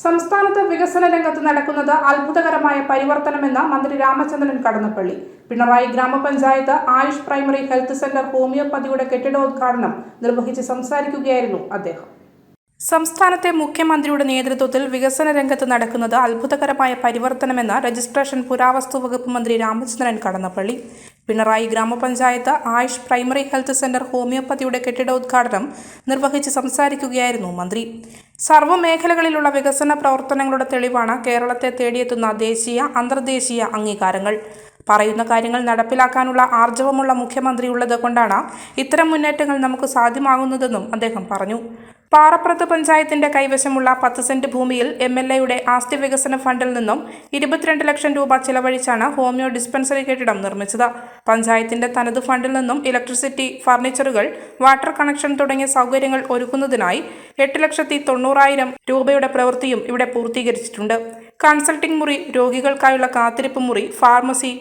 സംസ്ഥാനത്ത് വികസന രംഗത്ത് നടക്കുന്നത് അത്ഭുതകരമായ പരിവർത്തനമെന്ന് മന്ത്രി രാമചന്ദ്രൻ കടന്നപ്പള്ളി. പിണറായി ഗ്രാമപഞ്ചായത്ത് ആയുഷ് പ്രൈമറി ഹെൽത്ത് സെന്റർ ഹോമിയോപ്പതിയുടെ കെട്ടിടോദ്ഘാടനം നിർവഹിച്ച് സംസാരിക്കുകയായിരുന്നു അദ്ദേഹം. സംസ്ഥാനത്തെ മുഖ്യമന്ത്രിയുടെ നേതൃത്വത്തിൽ വികസന രംഗത്ത് നടക്കുന്നത് അത്ഭുതകരമായ പരിവർത്തനമെന്ന് രജിസ്ട്രേഷൻ പുരാവസ്തു വകുപ്പ് മന്ത്രി രാമചന്ദ്രൻ കടന്നപ്പള്ളി. പിണറായി ഗ്രാമപഞ്ചായത്ത് ആയുഷ് പ്രൈമറി ഹെൽത്ത് സെന്റർ ഹോമിയോപ്പതിയുടെ കെട്ടിട ഉദ്ഘാടനം നിർവഹിച്ച് സംസാരിക്കുകയായിരുന്നു മന്ത്രി. സർവമേഖലകളിലുള്ള വികസന പ്രവർത്തനങ്ങളുടെ തെളിവാണ് കേരളത്തെ തേടിയെത്തുന്ന ദേശീയ അന്തർദേശീയ അംഗീകാരങ്ങൾ. പറയുന്ന കാര്യങ്ങൾ നടപ്പിലാക്കാനുള്ള ആർജവമുള്ള മുഖ്യമന്ത്രി ഉള്ളത് കൊണ്ടാണ് ഇത്തരം മുന്നേറ്റങ്ങൾ നമുക്ക് സാധ്യമാകുന്നതെന്നും അദ്ദേഹം പറഞ്ഞു. പാറപ്രത്ത് പഞ്ചായത്തിന്റെ കൈവശമുള്ള പത്ത് സെന്റ് ഭൂമിയിൽ എം എൽ എയുടെ ആസ്തി വികസന ഫണ്ടിൽ നിന്നും ഇരുപത്തിരണ്ട് ലക്ഷം രൂപ ചിലവഴിച്ചാണ് ഹോമിയോ ഡിസ്പെൻസറി കെട്ടിടം നിർമ്മിച്ചത്. പഞ്ചായത്തിന്റെ തനത് ഫണ്ടിൽ നിന്നും ഇലക്ട്രിസിറ്റി ഫർണിച്ചറുകൾ വാട്ടർ കണക്ഷൻ തുടങ്ങിയ സൗകര്യങ്ങൾ ഒരുക്കുന്നതിനായി എട്ട് ലക്ഷത്തി തൊണ്ണൂറായിരം രൂപയുടെ പ്രവൃത്തിയും ഇവിടെ പൂർത്തീകരിച്ചിട്ടുണ്ട്. കൺസൾട്ടിംഗ് മുറി രോഗികൾക്കായുള്ള കാത്തിരിപ്പ് മുറി pharmacy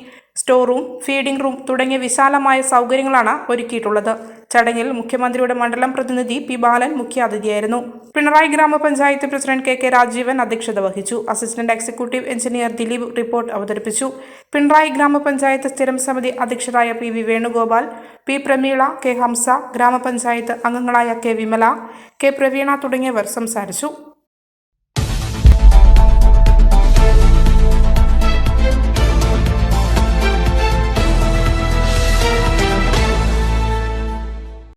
store room feeding room തുടങ്ങിയ വിശാലമായ സൗകര്യങ്ങളാണ് ഒരുക്കിയിട്ടുള്ളത്. ചടങ്ങിൽ മുഖ്യമന്ത്രിയുടെ മണ്ഡലം പ്രതിനിധി പി ബാലൻ മുഖ്യാതിഥിയായിരുന്നു. പിണറായി ഗ്രാമപഞ്ചായത്ത് പ്രസിഡന്റ് കെ കെ രാജീവൻ അധ്യക്ഷത വഹിച്ചു. Assistant executive engineer Dileep report അവതരിപ്പിച്ചു. പിണറായി ഗ്രാമപഞ്ചായത്ത് സ്ഥിരം സമിതി അധ്യക്ഷരായ P V Venugopal P Prameela K Hamsa ഗ്രാമപഞ്ചായത്ത് അംഗങ്ങളായ കെ വിമല കെ പ്രവീണ തുടങ്ങിയവർ സംസാരിച്ചു.